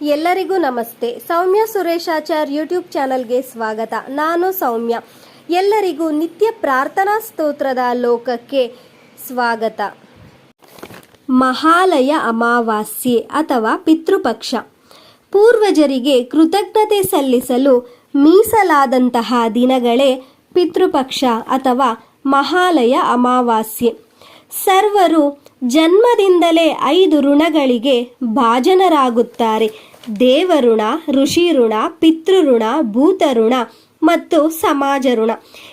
ಎಲ್ಲರಿಗೂ ನಮಸ್ತೆ. ಸೌಮ್ಯ ಸುರೇಶಾಚಾರ್ ಯೂಟ್ಯೂಬ್ ಚಾನಲ್ಗೆ ಸ್ವಾಗತ. ನಾನು ಸೌಮ್ಯ. ಎಲ್ಲರಿಗೂ ನಿತ್ಯ ಪ್ರಾರ್ಥನಾ ಸ್ತೋತ್ರದ ಲೋಕಕ್ಕೆ ಸ್ವಾಗತ. ಮಹಾಲಯ ಅಮಾವಾಸ್ಯೆ ಅಥವಾ ಪಿತೃಪಕ್ಷ. ಪೂರ್ವಜರಿಗೆ ಕೃತಜ್ಞತೆ ಸಲ್ಲಿಸಲು ಮೀಸಲಾದಂತಹ ದಿನಗಳೇ ಪಿತೃಪಕ್ಷ ಅಥವಾ ಮಹಾಲಯ ಅಮಾವಾಸ್ಯೆ. ಸರ್ವರು ಜನ್ಮದಿಂದಲೇ ಐದು ಋಣಗಳಿಗೆ ಭಾಜನರಾಗುತ್ತಾರೆ. ದೇವಋಣ ಋಷಿ ಋಣ ಪಿತೃಋಣ, ಭೂತಋಣ ಮತ್ತು ಸಮಾಜ ಋಣ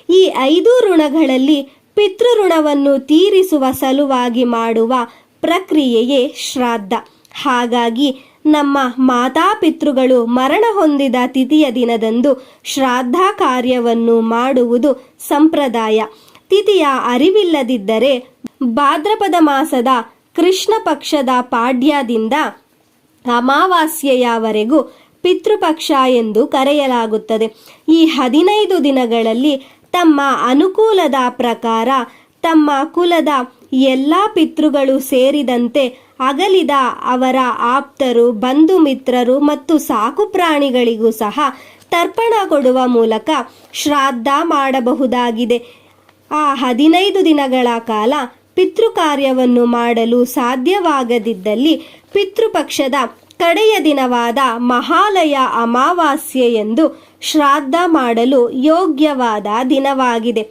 ಈ ಐದು ಋಣಗಳಲ್ಲಿ ಪಿತೃಋಣವನ್ನು ತೀರಿಸುವ ಸಲುವಾಗಿ ಮಾಡುವ ಪ್ರಕ್ರಿಯೆಯೇ ಶ್ರಾದ್ದ. ಹಾಗಾಗಿ ನಮ್ಮ ಮಾತಾಪಿತೃಗಳು ಮರಣ ಹೊಂದಿದ ತಿಥಿಯ ದಿನದಂದು ಶ್ರಾದ್ದ ಕಾರ್ಯವನ್ನು ಮಾಡುವುದು ಸಂಪ್ರದಾಯ. ತಿಥಿಯ ಅರಿವಿಲ್ಲದಿದ್ದರೆ ಭಾದ್ರಪದ ಮಾಸದ ಕೃಷ್ಣ ಪಕ್ಷದ ಪಾಡ್ಯದಿಂದ ಅಮಾವಾಸ್ಯೆಯವರೆಗೂ ಪಿತೃಪಕ್ಷ ಎಂದು ಕರೆಯಲಾಗುತ್ತದೆ. ಈ ಹದಿನೈದು ದಿನಗಳಲ್ಲಿ ತಮ್ಮ ಅನುಕೂಲದ ಪ್ರಕಾರ ತಮ್ಮ ಕುಲದ ಎಲ್ಲ ಪಿತೃಗಳು ಸೇರಿದಂತೆ ಅಗಲಿದ ಅವರ ಆಪ್ತರು, ಬಂಧು ಮಿತ್ರರು ಮತ್ತು ಸಾಕು ಪ್ರಾಣಿಗಳಿಗೂ ಸಹ ತರ್ಪಣ ಕೊಡುವ ಮೂಲಕ ಶ್ರಾದ್ದ ಮಾಡಬಹುದಾಗಿದೆ. ಆ ಹದಿನೈದು ದಿನಗಳ ಕಾಲ ಪಿತೃ ಕಾರ್ಯವನ್ನು ಮಾಡಲು ಸಾಧ್ಯವಾಗದಿದ್ದಲ್ಲಿ ಪಿತೃಪಕ್ಷದ ಕಡೆಯ ದಿನವಾದ ಮಹಾಲಯ ಅಮಾವಾಸ್ಯೆ ಎಂದು ಶ್ರಾದ್ದ ಮಾಡಲು ಯೋಗ್ಯವಾದ ದಿನವಾಗಿದೆ.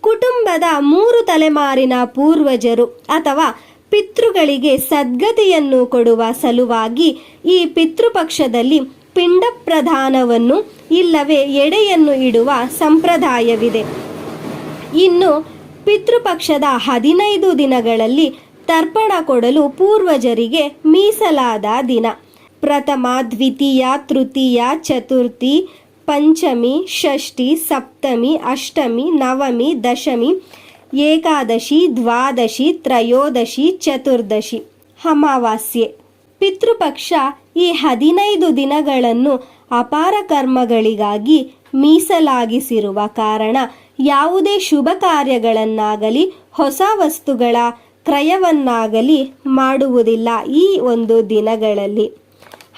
ಕುಟುಂಬದ ಮೂರು ತಲೆಮಾರಿನ ಪೂರ್ವಜರು ಅಥವಾ ಪಿತೃಗಳಿಗೆ ಸದ್ಗತಿಯನ್ನು ಕೊಡುವ ಸಲುವಾಗಿ ಈ ಪಿತೃಪಕ್ಷದಲ್ಲಿ ಪಿಂಡ ಪ್ರಧಾನವನ್ನು ಇಲ್ಲವೇ ಎಡೆಯನ್ನು ಇಡುವ ಸಂಪ್ರದಾಯವಿದೆ. ಇನ್ನು ಪಿತೃಪಕ್ಷದ ಹದಿನೈದು ದಿನಗಳಲ್ಲಿ ತರ್ಪಣ ಕೊಡಲು ಪೂರ್ವಜರಿಗೆ ಮೀಸಲಾದ ದಿನ. ಪ್ರಥಮ, ದ್ವಿತೀಯ, ತೃತೀಯ, ಚತುರ್ಥಿ, ಪಂಚಮಿ, ಷಷ್ಠಿ, ಸಪ್ತಮಿ, ಅಷ್ಟಮಿ, ನವಮಿ, ದಶಮಿ, ಏಕಾದಶಿ, ದ್ವಾದಶಿ, ತ್ರಯೋದಶಿ, ಚತುರ್ದಶಿ. ಅಮಾವಾಸ್ಯೆ. ಪಿತೃಪಕ್ಷ ಈ ಹದಿನೈದು ದಿನಗಳನ್ನು ಅಪಾರ ಕರ್ಮಗಳಿಗಾಗಿ ಮೀಸಲಾಗಿಸಿರುವ ಕಾರಣ ಯಾವುದೇ ಶುಭ ಕಾರ್ಯಗಳನ್ನಾಗಲಿ, ಹೊಸ ವಸ್ತುಗಳ ಕ್ರಯವನ್ನಾಗಲಿ ಮಾಡುವುದಿಲ್ಲ ಈ ಒಂದು ದಿನಗಳಲ್ಲಿ.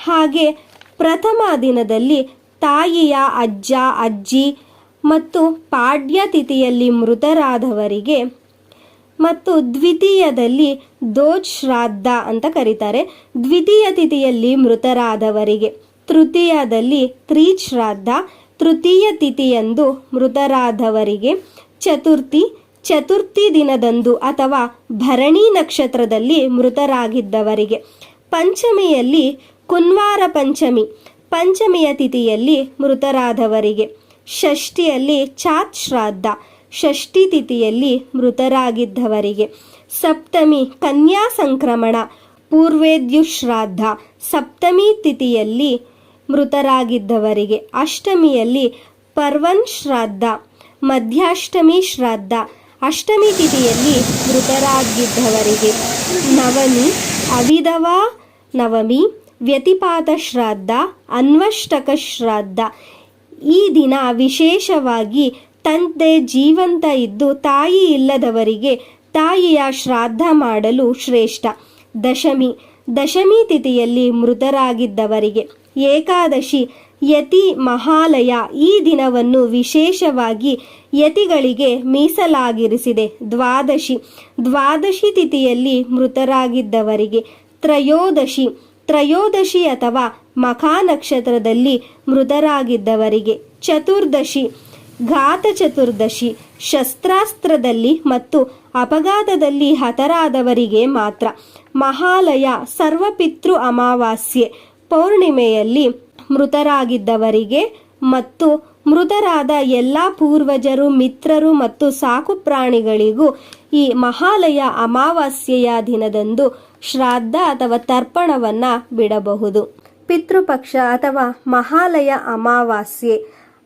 ಹಾಗೆ ಪ್ರಥಮ ದಿನದಲ್ಲಿ ತಾಯಿಯ ಅಜ್ಜ, ಅಜ್ಜಿ ಮತ್ತು ಪಾಡ್ಯ ತಿಥಿಯಲ್ಲಿ ಮೃತರಾದವರಿಗೆ ಮತ್ತು ದ್ವಿತೀಯದಲ್ಲಿ ದೋಜ್ ಶ್ರಾದ್ದ ಅಂತ ಕರೀತಾರೆ. ದ್ವಿತೀಯ ತಿಥಿಯಲ್ಲಿ ಮೃತರಾದವರಿಗೆ, ತೃತೀಯದಲ್ಲಿ ತ್ರೀಜ್ ಶ್ರಾದ್ದ ತೃತೀಯ ತಿಥಿಯಂದು ಮೃತರಾದವರಿಗೆ ಚತುರ್ಥಿ ಚತುರ್ಥಿ ದಿನದಂದು ಅಥವಾ ಭರಣಿ ನಕ್ಷತ್ರದಲ್ಲಿ ಮೃತರಾಗಿದ್ದವರಿಗೆ ಪಂಚಮಿಯಲ್ಲಿ ಕುನ್ವಾರ ಪಂಚಮಿ, ಪಂಚಮಿಯ ತಿಥಿಯಲ್ಲಿ ಮೃತರಾದವರಿಗೆ ಷಷ್ಠಿಯಲ್ಲಿ ಚಾತ್ ಶ್ರಾದ್ದ, ಷಷ್ಠಿ ತಿಥಿಯಲ್ಲಿ ಮೃತರಾಗಿದ್ದವರಿಗೆ ಸಪ್ತಮಿ ಕನ್ಯಾ ಸಂಕ್ರಮಣ ಪೂರ್ವೇದ್ಯುಶ್ರಾದ್ದ ಸಪ್ತಮಿ ತಿಥಿಯಲ್ಲಿ ಮೃತರಾಗಿದ್ದವರಿಗೆ. ಅಷ್ಟಮಿಯಲ್ಲಿ ಪರ್ವನ್ ಶ್ರಾದ್ದ, ಮಧ್ಯಾಷ್ಟಮಿ ಶ್ರಾದ್ದ, ಅಷ್ಟಮಿ ತಿಥಿಯಲ್ಲಿ ಮೃತರಾಗಿದ್ದವರಿಗೆ. ನವಮಿ ಅವಿದವ ನವಮಿ, ವ್ಯತಿಪಾತ ಶ್ರಾದ್ದ, ಅನ್ವಷ್ಟಕ ಶ್ರಾದ್ದ. ಈ ದಿನ ವಿಶೇಷವಾಗಿ ತಂದೆ ಜೀವಂತ ಇದ್ದು ತಾಯಿ ಇಲ್ಲದವರಿಗೆ ತಾಯಿಯ ಶ್ರಾದ್ದ ಮಾಡಲು ಶ್ರೇಷ್ಠ. ದಶಮಿ ದಶಮಿ ತಿಥಿಯಲ್ಲಿ ಮೃತರಾಗಿದ್ದವರಿಗೆ. ಏಕಾದಶಿ, ಯತಿ ಮಹಾಲಯ ಈ ದಿನವನ್ನು ವಿಶೇಷವಾಗಿ ಯತಿಗಳಿಗೆ ಮೀಸಲಾಗಿರಿಸಿದೆ. ದ್ವಾದಶಿ ದ್ವಾದಶಿ ತಿಥಿಯಲ್ಲಿ ಮೃತರಾಗಿದ್ದವರಿಗೆ ತ್ರಯೋದಶಿ ತ್ರಯೋದಶಿ ಅಥವಾ ಮಖಾ ನಕ್ಷತ್ರದಲ್ಲಿ ಮೃತರಾಗಿದ್ದವರಿಗೆ ಚತುರ್ದಶಿ, ಘಾತ ಚತುರ್ದಶಿ, ಶಸ್ತ್ರಾಸ್ತ್ರದಲ್ಲಿ ಮತ್ತು ಅಪಘಾತದಲ್ಲಿ ಹತರಾದವರಿಗೆ ಮಾತ್ರ ಮಹಾಲಯ ಸರ್ವಪಿತೃ ಅಮಾವಾಸ್ಯೆ ಪೌರ್ಣಿಮೆಯಲ್ಲಿ ಮೃತರಾಗಿದ್ದವರಿಗೆ ಮತ್ತು ಮೃತರಾದ ಎಲ್ಲ ಪೂರ್ವಜರು, ಮಿತ್ರರು ಮತ್ತು ಸಾಕು ಪ್ರಾಣಿಗಳಿಗೂ ಈ ಮಹಾಲಯ ಅಮಾವಾಸ್ಯೆಯ ದಿನದಂದು ಶ್ರಾದ್ದ ಅಥವಾ ತರ್ಪಣವನ್ನ ಬಿಡಬಹುದು. ಪಿತೃಪಕ್ಷ ಅಥವಾ ಮಹಾಲಯ ಅಮಾವಾಸ್ಯೆ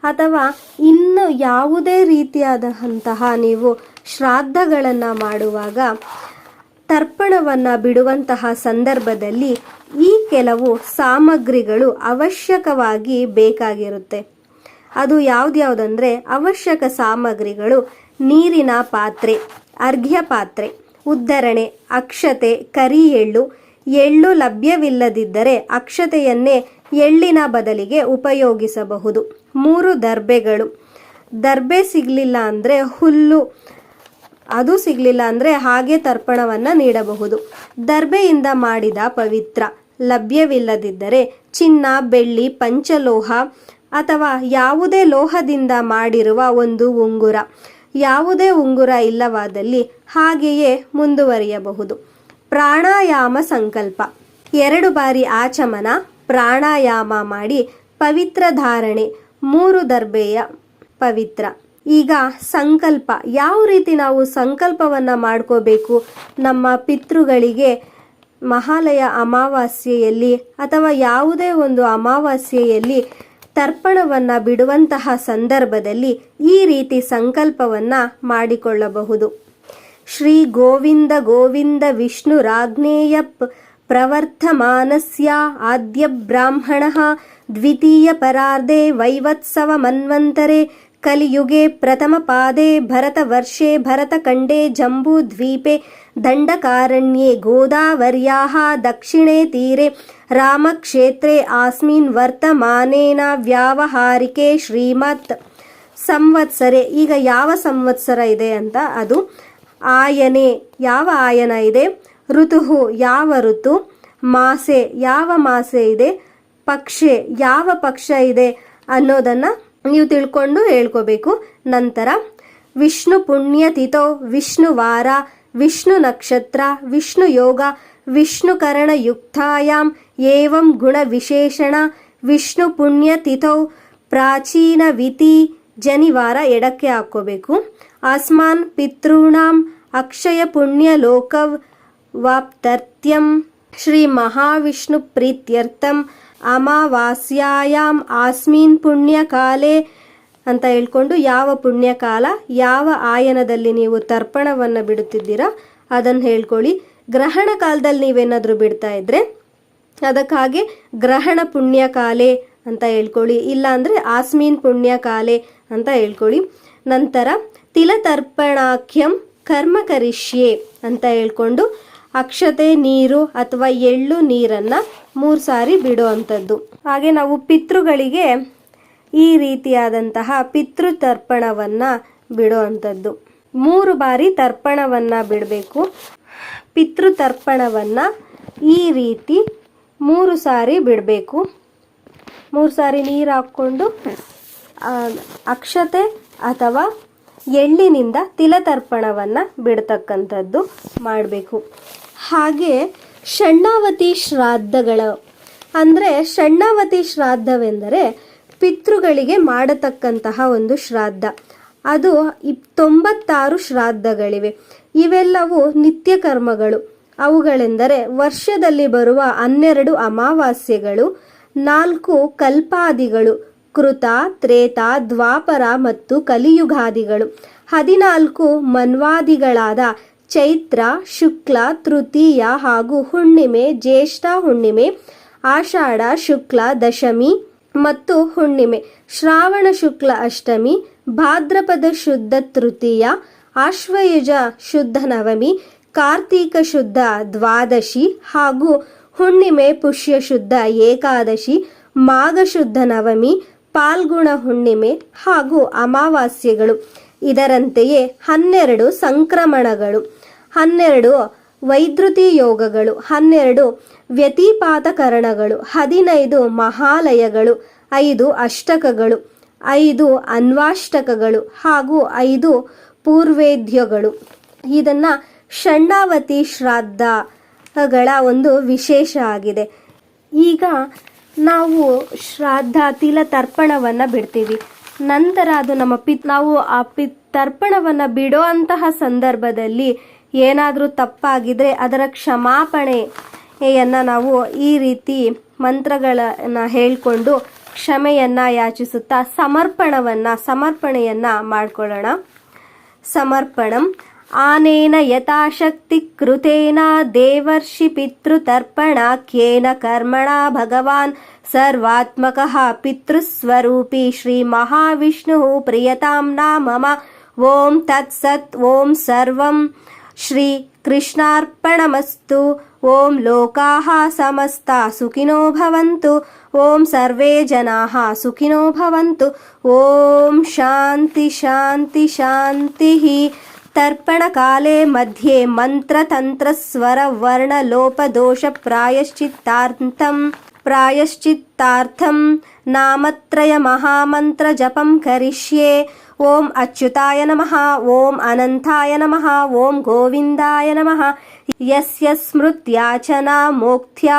ಅಥವಾ ಇನ್ನು ಯಾವುದೇ ರೀತಿಯಾದಂತಹ ನೀವು ಶ್ರಾದ್ದಗಳನ್ನು ಮಾಡುವಾಗ ತರ್ಪಣವನ್ನು ಬಿಡುವಂತಹ ಸಂದರ್ಭದಲ್ಲಿ ಈ ಕೆಲವು ಸಾಮಗ್ರಿಗಳು ಅವಶ್ಯಕವಾಗಿ ಬೇಕಾಗಿರುತ್ತೆ. ಅದು ಯಾವ್ದ್ಯಾವ್ದಂದ್ರೆ ಅವಶ್ಯಕ ಸಾಮಗ್ರಿಗಳು ನೀರಿನ ಪಾತ್ರೆ, ಅರ್ಘ್ಯ ಪಾತ್ರೆ, ಉದ್ಧರಣೆ, ಅಕ್ಷತೆ ಕರಿ ಎಳ್ಳು ಎಳ್ಳು ಲಭ್ಯವಿಲ್ಲದಿದ್ದರೆ ಅಕ್ಷತೆಯನ್ನೇ ಎಳ್ಳಿನ ಬದಲಿಗೆ ಉಪಯೋಗಿಸಬಹುದು. ಮೂರು ದರ್ಬೆಗಳು. ದರ್ಬೆ ಸಿಗಲಿಲ್ಲ ಅಂದರೆ ಹುಲ್ಲು ಅದು ಸಿಗಲಿಲ್ಲ ಅಂದರೆ ಹಾಗೆ ತರ್ಪಣವನ್ನು ನೀಡಬಹುದು. ದರ್ಬೆಯಿಂದ ಮಾಡಿದ ಪವಿತ್ರ, ಲಭ್ಯವಿಲ್ಲದಿದ್ದರೆ ಚಿನ್ನ, ಬೆಳ್ಳಿ, ಪಂಚಲೋಹ ಅಥವಾ ಯಾವುದೇ ಲೋಹದಿಂದ ಮಾಡಿರುವ ಒಂದು ಉಂಗುರ. ಯಾವುದೇ ಉಂಗುರ ಇಲ್ಲವಾದಲ್ಲಿ ಹಾಗೆಯೇ ಮುಂದುವರಿಯಬಹುದು. ಪ್ರಾಣಾಯಾಮ ಸಂಕಲ್ಪ. ಎರಡು ಬಾರಿ ಆಚಮನ, ಪ್ರಾಣಾಯಾಮ ಮಾಡಿ ಪವಿತ್ರ ಧಾರಣೆ, ಮೂರು ದರ್ಬೆಯ ಪವಿತ್ರ. ಈಗ ಸಂಕಲ್ಪ. ಯಾವ ರೀತಿ ನಾವು ಸಂಕಲ್ಪವನ್ನು ಮಾಡ್ಕೋಬೇಕು? ನಮ್ಮ ಪಿತೃಗಳಿಗೆ ಮಹಾಲಯ ಅಮಾವಾಸ್ಯೆಯಲ್ಲಿ ಅಥವಾ ಯಾವುದೇ ಒಂದು ಅಮಾವಾಸ್ಯೆಯಲ್ಲಿ ತರ್ಪಣವನ್ನು ಬಿಡುವಂತಹ ಸಂದರ್ಭದಲ್ಲಿ ಈ ರೀತಿ ಸಂಕಲ್ಪವನ್ನು ಮಾಡಿಕೊಳ್ಳಬಹುದು. ಶ್ರೀ ಗೋವಿಂದ ಗೋವಿಂದ ವಿಷ್ಣು ರಾಜ್ಞೇಯ ಪ್ರವರ್ತಮಾನಸ್ಯ ಆದ್ಯ ಬ್ರಾಹ್ಮಣ ದ್ವಿತೀಯ ಪರಾರ್ಧೆ ವೈವತ್ಸವ ಮನ್ವಂತರೆ ಕಲಿಯುಗೆ ಪ್ರಥಮ ಪಾದೆ ಭರತ ವರ್ಷೆ ಭರತಖಂಡೇ ಜಂಬೂ ದ್ವೀಪೆ, ದಂಡಕಾರಣ್ಯೆ ಗೋದಾವರ್ಯಾः ದಕ್ಷಿಣೆ ತೀರೆ, ರಾಮಕ್ಷೇತ್ರೆ ಆಸ್ಮಿನ್ ವರ್ತಮಾನೇನ ವ್ಯಾವಹಾರಿಕೆ ಶ್ರೀಮತ್ ಸಂವತ್ಸರೆ. ಈಗ ಯಾವ ಸಂವತ್ಸರ ಇದೆ ಅಂತ? ಅದು ಆಯನೆ. ಯಾವ ಆಯನ ಇದೆ? ಋತುಹು ಯಾವ ಋತು? ಮಾಸೆ. ಯಾವ ಮಾಸೆ ಇದೆ? ಪಕ್ಷೆ. ಯಾವ ಪಕ್ಷ ಇದೆ ಅನ್ನೋದನ್ನ ನೀವು ತಿಳ್ಕೊಂಡು ಹೇಳ್ಕೋಬೇಕು ನಂತರ ವಿಷ್ಣು ಪುಣ್ಯತಿಥೋ ವಿಷ್ಣು ವಾರ ವಿಷ್ಣು ನಕ್ಷತ್ರ ವಿಷ್ಣು ಯೋಗ ವಿಷ್ಣುಕರಣ ಯುಕ್ತಾಯಾಮ್ ಏವಂ ಗುಣ ವಿಶೇಷಣ ವಿಷ್ಣು ಪುಣ್ಯತಿಥೌ ಪ್ರಾಚೀನ ವಿತಿ ಜನಿವಾರ ಎಡಕ್ಕೆ ಹಾಕ್ಕೋಬೇಕು ಆಸ್ಮಾನ್ ಪಿತॄಣಾಂ ಅಕ್ಷಯ ಪುಣ್ಯ ಲೋಕವ್ ವಾಪ್ತರ್ಥ್ಯಂ ಶ್ರೀ ಮಹಾವಿಷ್ಣು ಪ್ರೀತ್ಯರ್ಥಂ ಅಮಾವಾಸ್ಯಾಯಾಮ್, ಆಸ್ಮಿನ್ ಪುಣ್ಯಕಾಲೆ ಅಂತ ಹೇಳ್ಕೊಂಡು ಯಾವ ಪುಣ್ಯಕಾಲ, ಯಾವ ಆಯನದಲ್ಲಿ ನೀವು ತರ್ಪಣವನ್ನು ಬಿಡುತ್ತಿದ್ದೀರಾ ಅದನ್ನು ಹೇಳ್ಕೊಳ್ಳಿ. ಗ್ರಹಣ ಕಾಲದಲ್ಲಿ ನೀವೇನಾದರೂ ಬಿಡ್ತಾ ಇದ್ರೆ ಅದಕ್ಕಾಗಿ ಗ್ರಹಣ ಪುಣ್ಯಕಾಲೆ ಅಂತ ಹೇಳ್ಕೊಳ್ಳಿ. ಇಲ್ಲ ಅಂದರೆ ಆಸ್ಮೀನ್ ಪುಣ್ಯಕಾಲೆ ಅಂತ ಹೇಳ್ಕೊಳ್ಳಿ. ನಂತರ ತಿಲತರ್ಪಣಾಖ್ಯಂ ಕರ್ಮ ಕರಿಷ್ಯೆ ಅಂತ ಹೇಳ್ಕೊಂಡು ಅಕ್ಷತೆ, ನೀರು ಅಥವಾ ಎಳ್ಳು ನೀರನ್ನು ಮೂರು ಸಾರಿ ಬಿಡೋ ಅಂಥದ್ದು ಹಾಗೆ ನಾವು ಪಿತೃಗಳಿಗೆ ಈ ರೀತಿಯಾದಂತಹ ಪಿತೃ ತರ್ಪಣವನ್ನು ಬಿಡೋ ಮೂರು ಬಾರಿ ತರ್ಪಣವನ್ನು ಬಿಡಬೇಕು. ಪಿತೃ ತರ್ಪಣವನ್ನು ಈ ರೀತಿ ಮೂರು ಸಾರಿ ಬಿಡಬೇಕು. ಮೂರು ಸಾರಿ ನೀರು ಹಾಕ್ಕೊಂಡು ಅಕ್ಷತೆ ಅಥವಾ ಎಳ್ಳಿನಿಂದ ತಿಲತರ್ಪಣವನ್ನು ಬಿಡ್ತಕ್ಕಂಥದ್ದು ಮಾಡಬೇಕು. ಹಾಗೆ ಷಣ್ಣಾವತಿ ಶ್ರಾದ್ದಗಳು, ಅಂದರೆ ಷಣ್ಣಾವತಿ ಶ್ರಾದ್ದವೆಂದರೆ ಪಿತೃಗಳಿಗೆ ಮಾಡತಕ್ಕಂತಹ ಒಂದು ಶ್ರಾದ್ದ. ಅದು ತೊಂಬತ್ತಾರು ಶ್ರಾದ್ದಗಳಿವೆ. ಇವೆಲ್ಲವೂ ನಿತ್ಯ ಕರ್ಮಗಳು ಅವುಗಳೆಂದರೆ ವರ್ಷದಲ್ಲಿ ಬರುವ ಹನ್ನೆರಡು ಅಮಾವಾಸ್ಯೆಗಳು, ನಾಲ್ಕು ಕಲ್ಪಾದಿಗಳು, ಕೃತ, ತ್ರೇತ, ದ್ವಾಪರ ಮತ್ತು ಕಲಿಯುಗಾದಿಗಳು. ಹದಿನಾಲ್ಕು ಮನ್ವಾದಿಗಳಾದ ಚೈತ್ರ, ಶುಕ್ಲ, ತೃತೀಯ ಹಾಗೂ ಹುಣ್ಣಿಮೆ, ಜ್ಯೇಷ್ಠ ಹುಣ್ಣಿಮೆ, ಆಷಾಢ, ಶುಕ್ಲ, ದಶಮಿ ಮತ್ತು ಹುಣ್ಣಿಮೆ, ಶ್ರಾವಣ ಶುಕ್ಲ ಅಷ್ಟಮಿ, ಭಾದ್ರಪದ ಶುದ್ಧ ತೃತೀಯ, ಆಶ್ವಯುಜ ಶುದ್ಧ ನವಮಿ, ಕಾರ್ತೀಕ ಶುದ್ಧ ದ್ವಾದಶಿ ಹಾಗೂ ಹುಣ್ಣಿಮೆ ಪುಷ್ಯ ಶುದ್ಧ ಏಕಾದಶಿ, ಮಾಘ ಶುದ್ಧ ನವಮಿ, ಪಾಲ್ಗುಣ ಹುಣ್ಣಿಮೆ ಹಾಗೂ ಅಮಾವಾಸ್ಯೆಗಳು. ಇದರಂತೆಯೇ ಹನ್ನೆರಡು ಸಂಕ್ರಮಣಗಳು. ಹನ್ನೆರಡು ವೈದ್ಯುತಿ ಯೋಗಗಳು, ಹನ್ನೆರಡು ವ್ಯತಿಪಾತಕರಣಗಳು, ಹದಿನೈದು ಮಹಾಲಯಗಳು, ಐದು ಅಷ್ಟಕಗಳು, ಐದು ಅನ್ವಾಷ್ಟಕಗಳು ಹಾಗೂ ಐದು ಪೂರ್ವೇದ್ಯಗಳು. ಇದನ್ನ ಷಣ್ಣಾವತಿ ಶ್ರಾದ್ದಗಳ ಒಂದು ವಿಶೇಷ ಆಗಿದೆ. ಈಗ ನಾವು ಶ್ರಾದ್ದ ತಿಲ ತರ್ಪಣವನ್ನು ಬಿಡ್ತೀವಿ. ನಂತರ ಅದು ನಮ್ಮ ಪಿತ್, ನಾವು ಆ ಪಿ ತರ್ಪಣವನ್ನು ಬಿಡೋ ಅಂತಹ ಸಂದರ್ಭದಲ್ಲಿ ಏನಾದರೂ ತಪ್ಪಾಗಿದ್ದರೆ ಅದರ ಕ್ಷಮಾಪಣೆಯನ್ನು ನಾವು ಈ ರೀತಿ ಮಂತ್ರಗಳನ್ನು ಹೇಳಿಕೊಂಡು ಕ್ಷಮೆಯನ್ನು ಯಾಚಿಸುತ್ತಾ ಸಮರ್ಪಣವನ್ನು, ಸಮರ್ಪಣೆಯನ್ನು ಮಾಡಿಕೊಳ್ಳೋಣ. ಸಮರ್ಪಣಂ ಆನೇನ ಯಥಾಶಕ್ತಿ ಕೃತೇನ ದೇವರ್ಷಿ ಪಿತೃತರ್ಪಣಾಖ್ಯೇನ ಕರ್ಮಣ ಭಗವಾನ್ ಸರ್ವಾತ್ಮಕಃ ಪಿತೃಸ್ವರೂಪಿ ಶ್ರೀ ಮಹಾವಿಷ್ಣು ಪ್ರಿಯತಾಂ ಮಮ ಓಂ ತತ್ಸತ್, ಓಂ ಸರ್ವಂ. శ్రీ కృష్ణార్పణమస్తు ఓం లోకాః సమస్తా సుఖినో భవంతు. ఓం సర్వే జనాః సుఖినో భవంతు. ఓం శాంతి శాంతి శాంతిః. తర్పణకాలే మధ్యే మంత్రతంత్రస్వరవర్ణలోపదోషప్రాయశ్చిత్తార్థం. प्रायश्चित्तार्थं नामत्रयमहामन्त्रजपं करिष्ये। ॐ अच्युताय नमः ॐ अनन्ताय नमः ॐ गोविन्दाय नमः। यस्य स्मृत्याचना मोक्त्या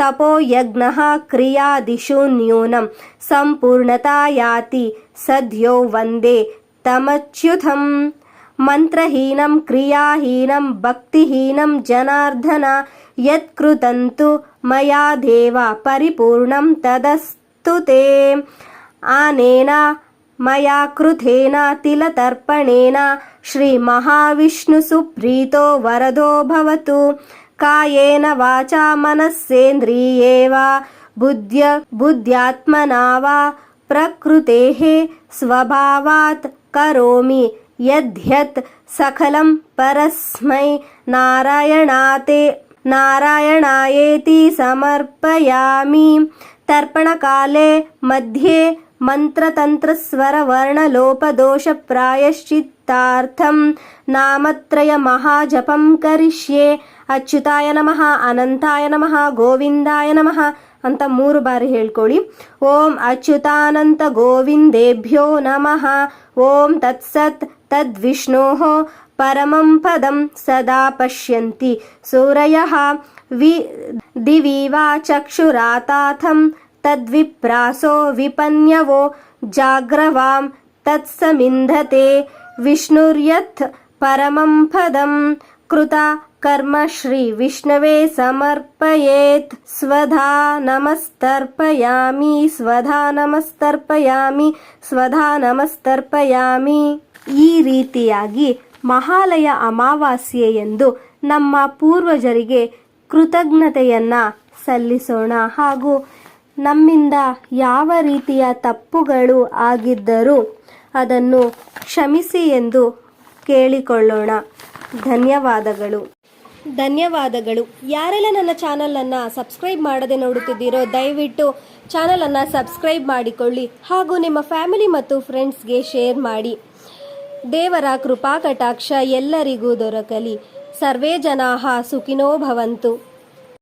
तपो यज्ञः क्रियादिषु न्यूनं। सम्पूर्णता याति सद्यो वन्दे तमच्युतम् మంత్రహీనం క్రియాహీనం భక్తిహీనం జనార్దన యత్కృతంతు మయా దేవ పరిపూర్ణం తదస్తు తే. ఆనేన మయా కృతేన తిలతర్పణేన శ్రీమహావిష్ణుసుప్రీతో వరదో భవతు. కాయేన వాచా మనస్సేంద్రియే వా బుద్ధ్య బుద్ధ్యాత్మనా వా ప్రకృతే స్వభావాత్ కరోమి. యద్యత్ సకలం పరస్మై నారాయణాతే నారాయణాయేతి సమర్పయామి. తర్పణకాలే మధ్యే మంత్రతంత్రస్వరవర్ణలోపదోషప్రాయశ్చిత్తార్థం. నామత్రయ మహాజపం కరిష్యే. ಅಚ್ಯುತಾಯ ನಮಃ ಅನಂತಾಯ ನಮಃ ಗೋವಿಂದಾಯ ನಮಃ ಅಂತ ಮೂರು ಬಾರಿ ಹೇಳ್ಕೊಳ್ಳಿ. ಓಂ ಅಚ್ಯುತಾನಂತ ಗೋವಿಂದೇಭ್ಯೋ ನಮಃ ಓಂ ತತ್ಸತ್ तद्विष्णोः परमं पदं सदा पश्यन्ति। सूरयः विदिविवाचक्षुराताथं तद्विप्रासो विपन्यवो जाग्रवां तत्समिन्धते। विष्णुर्यत् परमं पदं कृता कर्म श्रीविष्णवे समर्पयेत्। स्वधा नमस्तर्पयामि स्वधा नमस्तर्पयामि स्वधा नमस्तर्पयामि। ಈ ರೀತಿಯಾಗಿ ಮಹಾಲಯ ಅಮಾವಾಸ್ಯೆ ಎಂದು ನಮ್ಮ ಪೂರ್ವಜರಿಗೆ ಕೃತಜ್ಞತೆಯನ್ನು ಸಲ್ಲಿಸೋಣ. ಹಾಗೂ ನಮ್ಮಿಂದ ಯಾವ ರೀತಿಯ ತಪ್ಪುಗಳು ಆಗಿದ್ದರೂ ಅದನ್ನು ಕ್ಷಮಿಸಿ ಎಂದು ಕೇಳಿಕೊಳ್ಳೋಣ. ಧನ್ಯವಾದಗಳು. ಧನ್ಯವಾದಗಳು. ಯಾರೆಲ್ಲ ನನ್ನ ಚಾನಲನ್ನು ಸಬ್ಸ್ಕ್ರೈಬ್ ಮಾಡದೆ ನೋಡುತ್ತಿದ್ದೀರೋ, ದಯವಿಟ್ಟು ಚಾನಲನ್ನು ಸಬ್ಸ್ಕ್ರೈಬ್ ಮಾಡಿಕೊಳ್ಳಿ ಹಾಗೂ ನಿಮ್ಮ ಫ್ಯಾಮಿಲಿ ಮತ್ತು ಫ್ರೆಂಡ್ಸ್ಗೆ ಶೇರ್ ಮಾಡಿ. ದೇವರ ಕೃಪಾಕಟಾಕ್ಷ ಎಲ್ಲರಿಗೂ ದೊರಕಲಿ. ಸರ್ವೇ ಜನಾಹ ಸುಖಿನೋ ಭವಂತು.